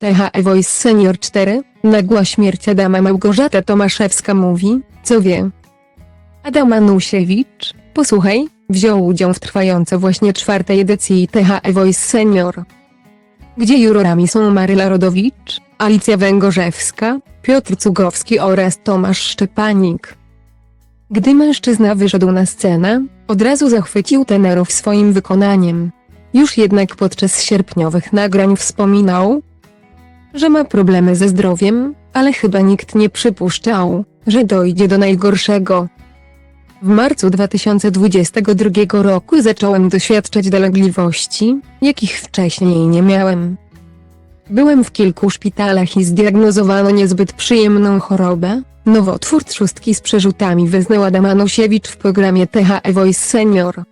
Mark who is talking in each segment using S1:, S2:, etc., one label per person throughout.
S1: THE Voice Senior 4, nagła śmierć Adama Małgorzata Tomaszewska mówi, co wie. Adam Anusiewicz, posłuchaj, wziął udział w trwającej właśnie czwartej edycji THE Voice Senior. Gdzie jurorami są Maryla Rodowicz, Alicja Węgorzewska, Piotr Cugowski oraz Tomasz Szczepanik. Gdy mężczyzna wyszedł na scenę, od razu zachwycił tenerów swoim wykonaniem. Już jednak podczas sierpniowych nagrań wspominał, że ma problemy ze zdrowiem, ale chyba nikt nie przypuszczał, że dojdzie do najgorszego. W marcu 2022 roku zacząłem doświadczać dolegliwości, jakich wcześniej nie miałem. Byłem w kilku szpitalach i zdiagnozowano niezbyt przyjemną chorobę, nowotwór trzustki z przerzutami wyznał Adam Anusiewicz w programie THE Voice Senior.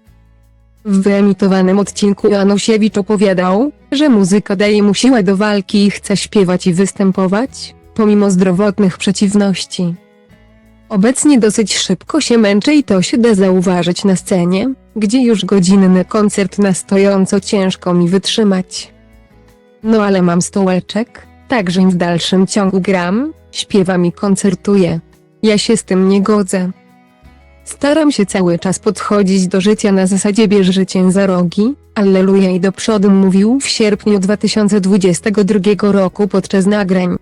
S1: W wyemitowanym odcinku Anusiewicz opowiadał, że muzyka daje mu siłę do walki i chce śpiewać i występować, pomimo zdrowotnych przeciwności. Obecnie dosyć szybko się męczę i to się da zauważyć na scenie, gdzie już godzinny koncert na stojąco ciężko mi wytrzymać. No ale mam stołeczek, także w dalszym ciągu gram, śpiewam i koncertuję. Ja się z tym nie godzę. Staram się cały czas podchodzić do życia na zasadzie bierz życie za rogi, alleluja i do przodu mówił w sierpniu 2022 roku podczas nagrań.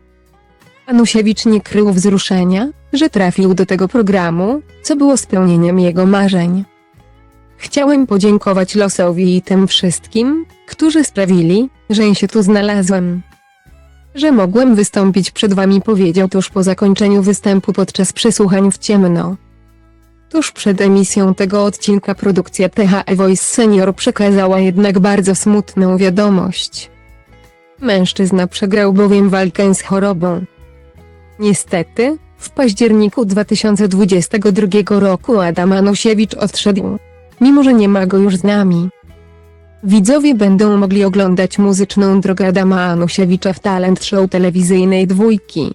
S1: Anusiewicz nie krył wzruszenia, że trafił do tego programu, co było spełnieniem jego marzeń. Chciałem podziękować losowi i tym wszystkim, którzy sprawili, że się tu znalazłem. Że mogłem wystąpić przed wami powiedział tuż po zakończeniu występu podczas przesłuchań w ciemno. Tuż przed emisją tego odcinka produkcja THE Voice Senior przekazała jednak bardzo smutną wiadomość. Mężczyzna przegrał bowiem walkę z chorobą. Niestety, w październiku 2022 roku Adam Anusiewicz odszedł. Mimo, że nie ma go już z nami. Widzowie będą mogli oglądać muzyczną drogę Adama Anusiewicza w talent show telewizyjnej dwójki.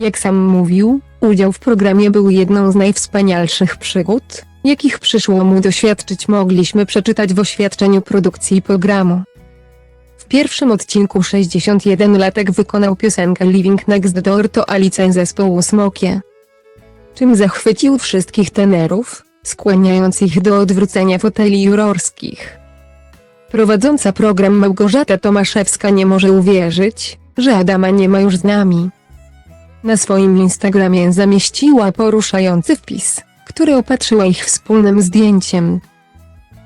S1: Jak sam mówił, udział w programie był jedną z najwspanialszych przygód, jakich przyszło mu doświadczyć mogliśmy przeczytać w oświadczeniu produkcji programu. W pierwszym odcinku 61-latek wykonał piosenkę Living Next Door to Alice zespołu Smokie. Czym zachwycił wszystkich tenerów, skłaniając ich do odwrócenia foteli jurorskich. Prowadząca program Małgorzata Tomaszewska nie może uwierzyć, że Adama nie ma już z nami. Na swoim Instagramie zamieściła poruszający wpis, który opatrzyła ich wspólnym zdjęciem.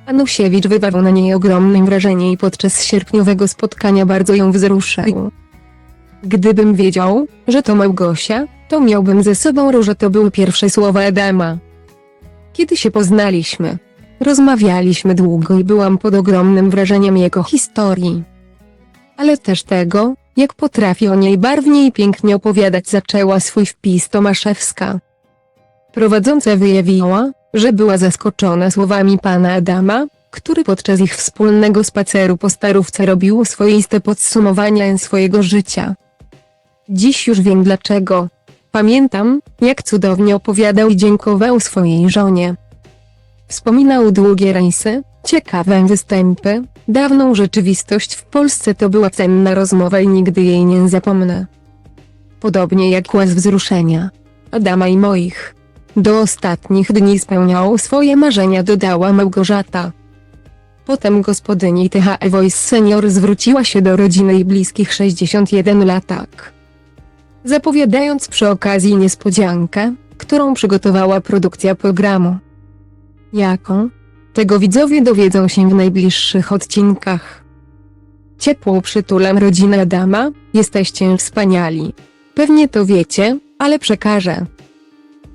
S1: Anusiewicz wywarł na niej ogromne wrażenie i podczas sierpniowego spotkania bardzo ją wzruszył. Gdybym wiedział, że to Małgosia, to miałbym ze sobą róże to były pierwsze słowa Adama. Kiedy się poznaliśmy, rozmawialiśmy długo i byłam pod ogromnym wrażeniem jego historii. Ale też tego, jak potrafi o niej barwnie i pięknie opowiadać zaczęła swój wpis Tomaszewska. Prowadząca wyjawiła, że była zaskoczona słowami pana Adama, który podczas ich wspólnego spaceru po starówce robił swoiste podsumowania swojego życia. Dziś już wiem dlaczego. Pamiętam, jak cudownie opowiadał i dziękował swojej żonie. Wspominał długie rejsy, ciekawe występy, dawną rzeczywistość w Polsce to była cenna rozmowa i nigdy jej nie zapomnę. Podobnie jak głaz wzruszenia. Adama i moich. Do ostatnich dni spełniał swoje marzenia dodała Małgorzata. Potem gospodyni THE Voice Senior zwróciła się do rodziny i bliskich 61 latak. Zapowiadając przy okazji niespodziankę, którą przygotowała produkcja programu. Jaką? Tego widzowie dowiedzą się w najbliższych odcinkach. Ciepło przytulam rodzinę Adama, jesteście wspaniali. Pewnie to wiecie, ale przekażę.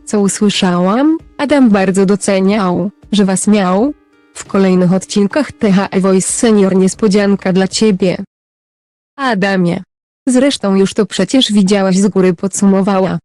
S1: Co usłyszałam, Adam bardzo doceniał, że was miał. W kolejnych odcinkach THE Voice Senior niespodzianka dla ciebie. Adamie. Zresztą już to przecież widziałaś z góry podsumowała.